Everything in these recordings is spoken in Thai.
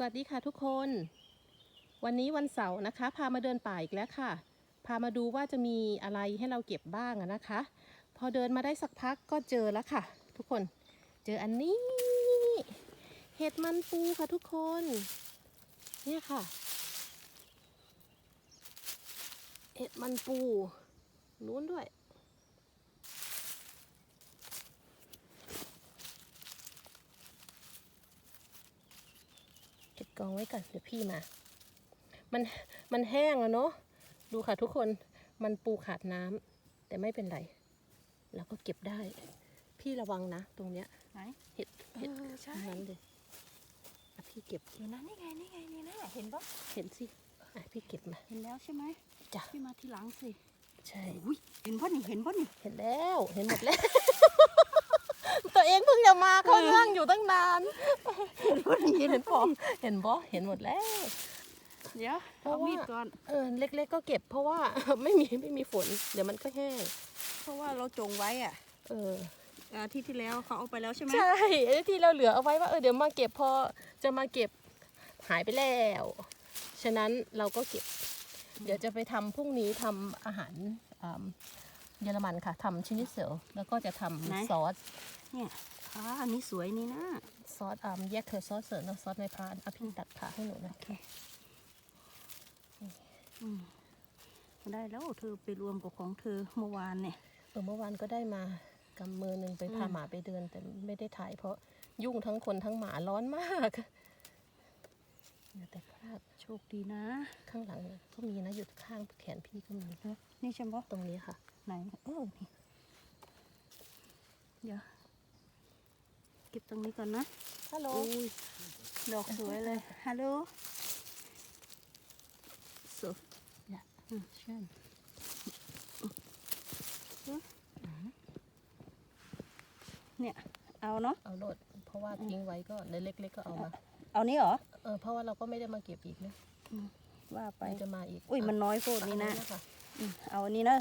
สวัสดีค่ะทุกคน วันนี้วันเสาร์นะคะ พามาเดินป่าอีกแล้วค่ะ พามาดูว่าจะมีอะไรให้เราเก็บบ้างนะคะ พอเดินมาได้สักพักก็เจอแล้วค่ะ ทุกคน เจออันนี้ เห็ดมันปูค่ะทุกคน เนี่ยค่ะ เห็ดมันปูนู้นด้วย ก็บกองไว้ก่อนเดี๋ยวพี่มา มันมันแห้งแล้วเนาะดูค่ะทุกคนมันปูขาดน้ำแต่ไม่เป็นไรแล้วก็เก็บได้ พี่ระวังนะตรงเนี้ยไหนเห็ดเห็ดเออใช่ทั้งนั้นเลยอะพี่เก็บเดี๋ยวนะนี่ไงนี่ไงนี่นะเห็นปะเห็นสิอะพี่เก็บมาเห็นแล้วใช่ไหมจ้ะพี่มาทีหลังสิใช่อุ้ยเห็นปะนี่เห็นปะนี่เห็นแล้วเห็นหมดแล้วตัวเองเพิ่งจะมาเขานั่งอยู่ตั้งนานเห็นปะนี่เห็นปอเห็นบอเห็นหมดแล้ว เดี๋ยวเพราะเอาว่ามีดก่อนเออเล็ก ๆ ก็เก็บเพราะว่าไม่มีไม่มีฝน เดี๋ยวมันก็แห้งเพราะว่าเราจงไว้อะ เอออาที่ที่แล้วเขาเอาไปแล้วใช่ไหมใช่ไอ้ที่เราเหลือเอาไว้ว่าเออเดี๋ยวมาเก็บพอจะมาเก็บหายไปแล้ว ฉะนั้นเราก็เก็บ เดี๋ยวจะไปทำพรุ่งนี้ทำอาหารอ่าเยอรมันค่ะทำชินิเซลแล้วก็จะทำซอส เนี่ยอ่าอันนี้สวยนี่นะซอสอ่าแยกเธอซอสเสริมแล้วซอสในพานเอาพี่ตัดขาให้หนูนะอืมได้แล้วเธอไปรวมกับของเธอเมื่อวานเนี่ยเออเมื่อวานก็ได้มากำมือหนึ่งไปพาอืมหมาไปเดินแต่ไม่ได้ถ่ายเพราะยุ่งทั้งคนทั้งหมาร้อนมากเนี่ยแต่คราบโชคดีนะ ข้างหลังเนี่ยก็มีนะอยู่ข้างแขนพี่ก็มีนี่ใช่ปะตรงนี้ค่ะ ไหนเออนี่เดี๋ยวเก็บ ตรงนี้ก่อนนะฮัลโหลอุ้ยดอกสวยเลยฮัลโหลสุเนี่ยอืมเชื่อนเนี่ยเอาเนาะเอาโหลดเพราะว่าทิ้งไว้ก็เล็กๆก็เอามาเอานี้เหรอเออเพราะว่าเราก็ไม่ได้มาเก็บอีกนะว่าไปมันจะมาอีกอุ้ยมันน้อยโพดนี่นะอัค่ะอืมเอาอันนี้นะ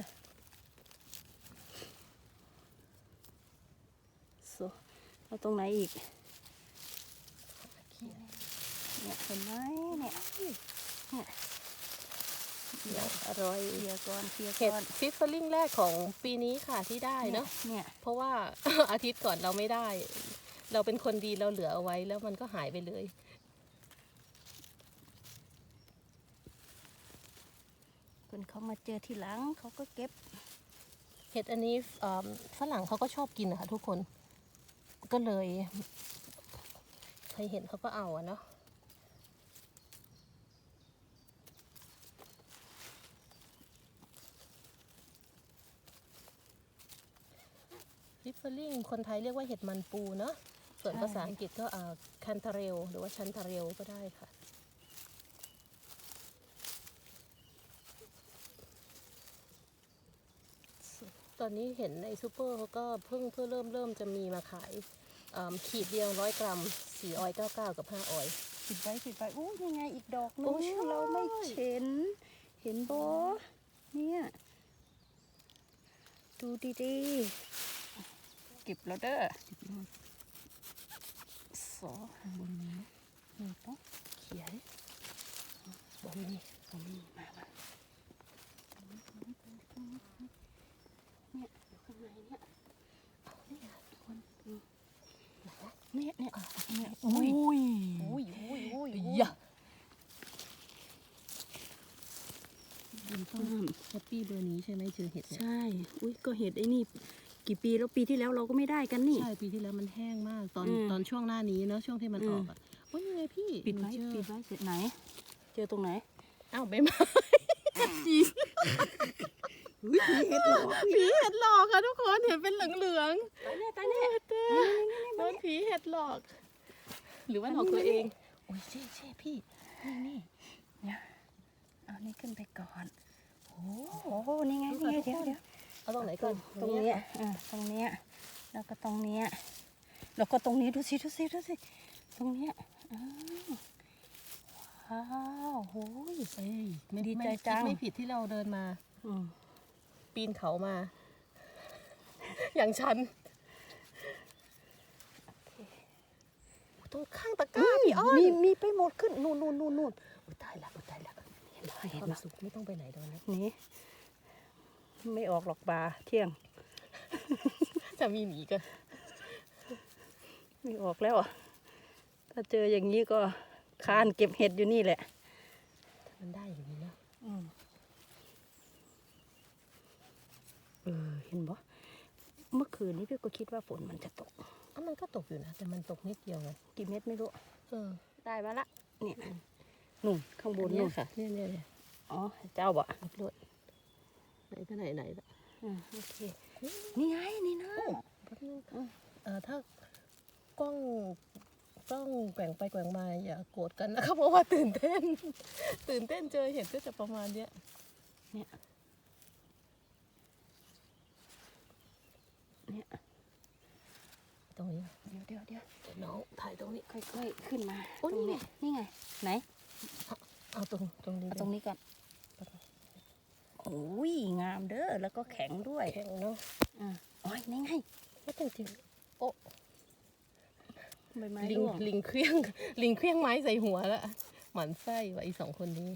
สุ เอาตรงไหนอีกเขี่ยเนี่ยเห็นไหมเนี่ยเดี๋ยวอร่อยเคลียร์ก่อนเคลียร์เห็ดก่อนฟิชเฟอร์ลิงแรกของปีนี้ค่ะที่ได้เนาะเนี่ยเพราะว่า อาทิตย์ก่อนเราไม่ได้ เราเป็นคนดีเราเหลือเอาไว้แล้วมันก็หายไปเลย คนเขามาเจอทีหลังเขาก็เก็บ เห็ดอันนี้เอิ่มฝรั่งเขาก็ชอบกินนะคะทุกคน ก็เลยใครเห็นเขาก็เอาอะเนาะฟิชเฟอร์ลิงคนไทยเรียกว่าเห็ดมันปูเนาะส่วนใช่ภาษาอังกฤษก็อ่าคันทาเรลหรือว่าชันทาเรลก็ได้ค่ะ ตอนนี้เห็นในซูเปอร์เขาก็เพิ่งเพิ่งเริ่มเริ่มจะมีมาขายอ่าขีดเดียวร้อยกรัมสี่ออยเก้าเก้ากับห้าออยปิดไว้ปิดไว้อู้ยังไงอีกดอกนึโอ้งใช่เราไม่เห็น เห็นโบเนี่ยดูดีๆเก็บแล้วเด้อสอบนนี้นี่ปะเขียนบอกมีตรงนี้มามาเนี่ยอยู่ข้างในเนี่ย เนี่ยเนี่ยเนี่ยอุ้ย อุ้ยอุ้ยอุ้ยอุ้ยยะ มันต้อง แฮ ปปี้เบอร์นี้ใช่ไหมเจอเห็ดเนี่ยใช่ อุ้ยก็เห็ดไอ้นี่ กี่ปีแล้วปีที่แล้วเราก็ไม่ได้กันนี่ ใช่ปีที่แล้วมันแห้งมากตอนอืมตอนช่วงหน้านี้เนาะช่วงที่มันอือมอกอะโอ้ยยังไงพี่ปิดไว้หนูเจอปิดไว้เสร็จไหน เจอตรงไหน อ้าวไม่มาอุ้ยเห็ดหรอผีเห็ดหลอกค่ะทุกคนเห็นเป็นเหลืองตายแน่ตายแน่ๆเต้โดนผีเห็ดหลอก หรือว่าหลอกตัวเองโอ้ยเช่เช่พี่นี่นี่เนี่ยเอานี่ขึ้นไปก่อน โอ้โหนี่ไงนี่ไงเดี๋ยวเดี๋ยวเอาตรงไหนก่อนตรงเนี้ยอ่าตรงเนี้ยแล้วก็ตรงเนี้ยแล้วก็ตรงนี้ดูสิดูสิดูสิตรงเนี้ยอ้าวว้าวโหยเอ้ยไม่ดีไม่ใจคิจัง ไม่ผิดที่เราเดินมา อืมปีนเขามา อย่างฉันตรงข้างตะกร้าพี่อ้อนมีมีไปหมดขึ้นนู่นนู่นนู่นนู่นอุ๊ยตายละอุ๊ยตายละ เห็นไหมเห็นควาไหมมสุขไม่ต้องไปไหนตอนนี้นี่ไม่ออกหรอกปลาเที่ยง จะมีหมีกันไม่ออกแล้วอะถ้าเจออย่างนี้ก็คานเก็บเห็ดอยู่นี่แหละ มันได้อย่างนี้นะเออเห็นบ่เมื่อคืนนี้พี่ก็คิดว่าฝนมันจะตกอะมันก็ตกอยู่นะ แต่มันตกนิดเดียวไงกี่เม็ดไม่รู้ เออ ได้มาละ เนี่ย นู่นข้างบนเนี่นู่ยนค่ะเนี่ยเนี่ยเนี่ยอ๋อเจ้าบ่อัพโหลดไหนก็ไหนไหนละอืมโอเคนี่ไงนี่นะแป๊บนึงค่ะเอ่อถ้ากล้องกล้องแกว่งไปแกว่งมาอย่าโกรธกันนะคะเพราะว่าตื่นเต้น ตื่นเต้นเจอเห็ดก็จะประมาณเนี้ยเนี่ยเนี่ยตรงนี้เดี๋ยวเดี๋ยวเดี๋ยวเดี๋ยวน้องถ่ายตรงนี้ค่อยๆขึ้นมาโอ้ตรงนี่นี้ไงนี่ไงไหน เอาตรงตรงนี้เอาตรงนี้ก่อนโอ้ยงามเด้อแล้วก็แข็งด้วยแข็งเนาะอ่าอ๋อนี่ไงก็จริงๆโอ้ใบไม้ลิงร่วงลิงเครื่องลิงเครื่องไม้ใส่หัวแล้วหมันไส้ว่ะอีสองคนนี้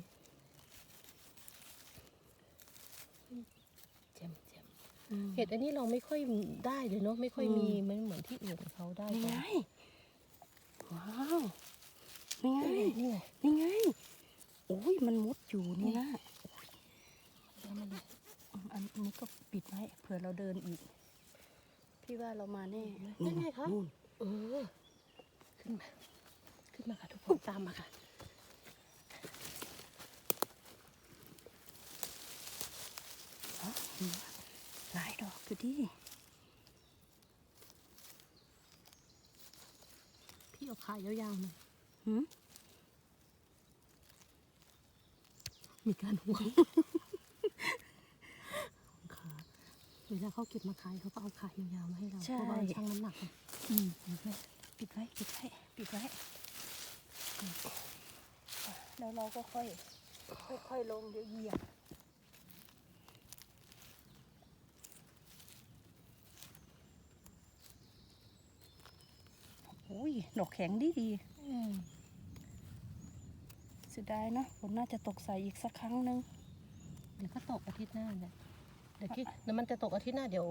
เจมเจมอืมเห็ดอันนี้เราไม่ค่อยได้เลยเนาะไม่ค่อยมีไม่เหมือนที่อื่นเขาได้นี่กัไงนว้าวนี่ไงนี่ไงนี่ไงโอ้ยมันมุดอยู่นี่นะแล้วมันอืมอันนี้ก็ปิดไว้เผื่อเราเดินอีก พี่ว่าเรามาแน่นั่นไงคะนู่นเออ ขึ้นมา ขึ้นมาค่ะทุกคนตามมาค่ะอ๋อหลายดอกอยู่ดิพี่เอาขายยาวๆหน่อยหืม มีการห่วงค่ะเวลาเขาเก็บมาขายเขาก็เอาขายยาวๆมาให้เราเพราะว่าชั่งน้ำหนักอะอืมปิดไว้ปิดไว้ปิดไว้ปิดไว้อืมแล้วเราก็ค่อย ค่อยๆลงเดี๋ยวเหยียบโอ้ยดอกแข็งดีดีอืม เสียดายเนาะฝนน่าจะตกใส่อีกสักครั้งหนึงเดี๋ยวก็ตกอาทิตย์หน้าเนี่ยเดี๋ยวคิดเดี๋ยวมันจะตกอาทิตย์หน้าเดี๋ยว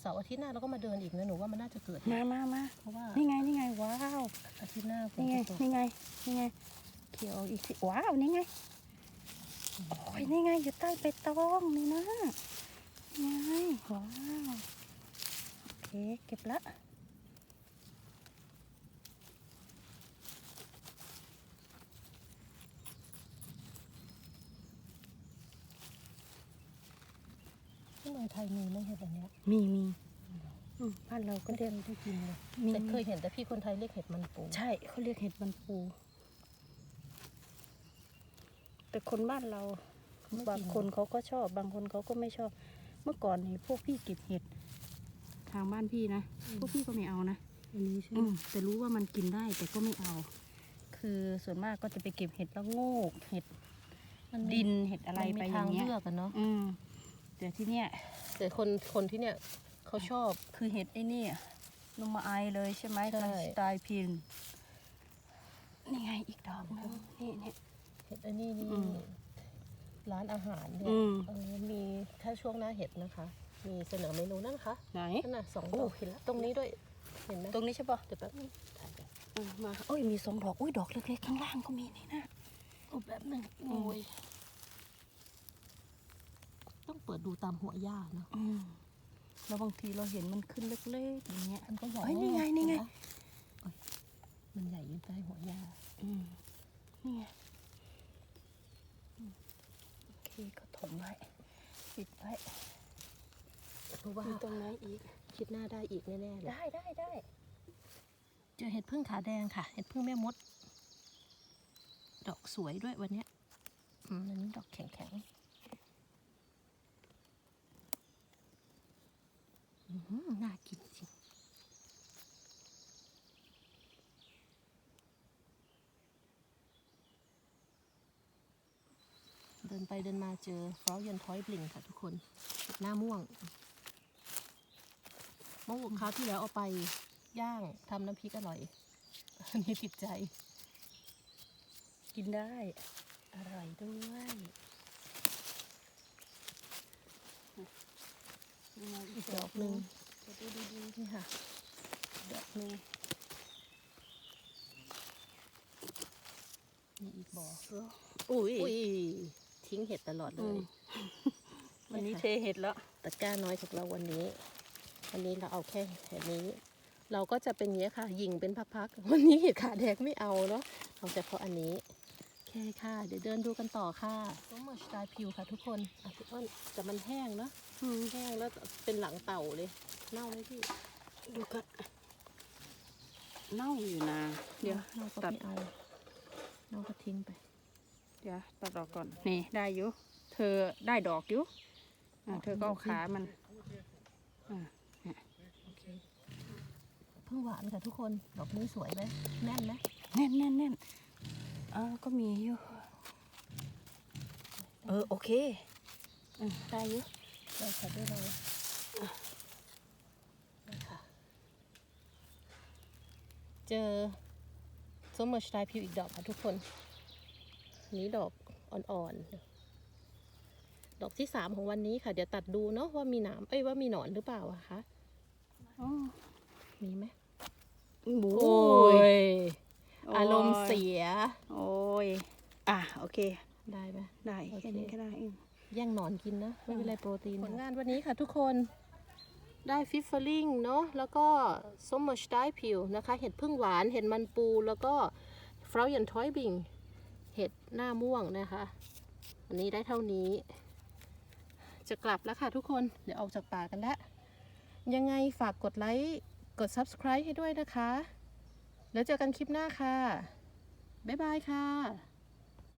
เสาร์อาทิตย์หน้าเราก็มาเดินอีกนะหนูว่ามันน่าจะเกิด มามามาเพราะว่านี่ไงนี่ไงว้าวอาทิตย์หน้าฝนนี่ไงจะตกนี่ไงนี่ไงเขียวอีกสิว้าวนี่ไงโอ้ยนี่ไงอยู่ใต้ใบตองนี่นะนี่ไงว้าวโอเคเก็บละ ที่เมืองไท ยมีไหมเห็ดอันเนี้ยมีมีอืมบ้านเราก็ก็เรียกเรียกได้กินเลยมีแต่เคยเห็นแต่พี่คนไทยเรียกเห็ดมันปูใช่เขาเรียกเห็ดมันปู แต่คนบ้านเรา ไม่บางกินคนเขาก็ชอบ บางคนเขาก็ไม่ชอบ เมื่อก่อนนี่พวกพี่เก็บเห็ด ทางบ้านพี่นะพวกพี่ก็ไม่เอานะอันนี้ใช่ไหอืมมแต่รู้ว่ามันกินได้แต่ก็ไม่เอา คือส่วนมากก็จะไปเก็บเห็ดละโงกเห็ดมันมีดินเห็ดอะไรมันไปมีอทาย่างงเงี้ยเลือกกันเนาะอืมแต่ที่เนี้ย แต่คนคนที่เนี่ยเขาชอบ คือเห็ดไอ้นี่นมมาไอเลยใช่ไหมใช่สไตล์พินนี่ไงอีกดอกหนึงนี่นี่ เห็ดอันนี้นี่อืมร้านอาหารเนี่ยอืม เออมีถ้าช่วงหน้าเห็ดนะคะ มีเสนอเมนูนั่นนะคะไหน นั่นน่ะสองโอ้ ดอกเห็นแล้วตรงนี้ด้วยเห็นไหมตรงนี้ใช่ปะเดี๋ยวแป๊บนึงถ่ายไปอืมมาโอ้ยมีสองดอกอุ้ยดอกเล็กๆข้างล่างก็มีนี่นะโอ้แป๊บนึงโอ้ย ต้องเปิดดูตามหัวหญ้าเนาะอืมแล้วบางทีเราเห็นมันขึ้นเล็กๆอย่างเงี้ยมันก็ใหญ่เฮ้ยนี่ไงนี่ไงเห็หมโอ๊ยมันใหญ่อยู่ใต้หัวหญ้าอืมนี่ไงอืมโอเคก็ถมไว้ปิดไว้เพราะว่ามีตรงไหนอีกคิดหน้าได้อีกแน่ๆเลยได้ได้ได้เจอเห็ดพึ่งขาแดงค่ะ เห็ดพึ่งแม่มด ดอกสวยด้วยวันเนี้ยอืมอันนี้ดอกแข็งๆอืม น่ากินจริงเดินไปเดินมาเจอฟรอเยนทอยบลิงค่ะทุกคนหน้าม่วงม่วานคราวที่แล้วเอาไปย่างทำน้ำพริกอร่อยอันนี้ติดใจ กินได้ อร่อยด้วย อีกดอกหนึ่งดูดีนี่ค่ะๆดอกหนึ่งมีอีกบ่ออุ้ยอุ้ยทิ้งเห็ดตลอดเลอืยมวันนี้ค่ะเทเห็ดแล้วตะกร้าน้อยของเราวันนี้ วันนี้เราเอาแค่แค่นี้ เราก็จะเป็นอย่างนี้ยค่ะ ยิงเป็นพักๆ วันนี้เห็ดขาแดงไม่เอาเนาะ เอาเฉพาะอันนี้โอเคค่ะ เดี๋ยวเดินดูกันต่อค่ะส้มหมดสไตล์ผิวค่ะทุกคนอะพี่อ้นแต่มันแห้งเนาะอืมแห้งแล้วเป็นหลังเต่าเลย เน่าไหมพี่ดูกันเน่าอยู่นะ เดี๋ยวเน่าก็ตัด ไม่เอาเน่าก็ทิ้งไป เดี๋ยวตัดดอกก่อน นี่ได้อยู่ เธอได้ดอกอยู่อะเธอก็เอาขามันอะโอเคเพิ่งหวานค่ะทุกคน ดอกนี้สวยไหมแน่นไหมแน่นแน่นแน่น เออก็มีอยู่ เออ โอเคอืมได้อยู่เราใช้ด้วยเรานี่ค่ะเจอส้มเมอร์ชไตผิวอีกดอกค่ะทุกคนอันนี้ดอกอ่อนๆ ดอกที่สามของวันนี้ค่ะ เดี๋ยวตัดดูเนาะว่ามีหนามเอ้ยว่ามีหนอนหรือเปล่าอะคะอ๋อมีไหมโอ้โอ้ยโอ้ยอารมณ์เสีย โอ้ย อะ โอเค ได้ไหมได้โอเคแค่นี้ก็ได้อืมแย่งหนอนกินนะ ไม่เป็นไรโปรตีนผลงานวันนี้ค่ะทุกคนได้ฟิฟเฟอริงเนาะแล้วก็ส้มมอชได้ผิวนะคะ เห็ดพึ่งหวานเห็ดมันปูแล้วก็ฟราวยันทอยบิงเห็ดหน้าม่วงนะคะอันนี้ได้เท่านี้ จะกลับแล้วค่ะทุกคนเดี๋ยวออกจากป่ากันแล้ว ยังไงฝากกดไลค์ กด subscribe ให้ด้วยนะคะ แล้วเจอกันคลิปหน้าค่ะ บ๊ายบายค่ะ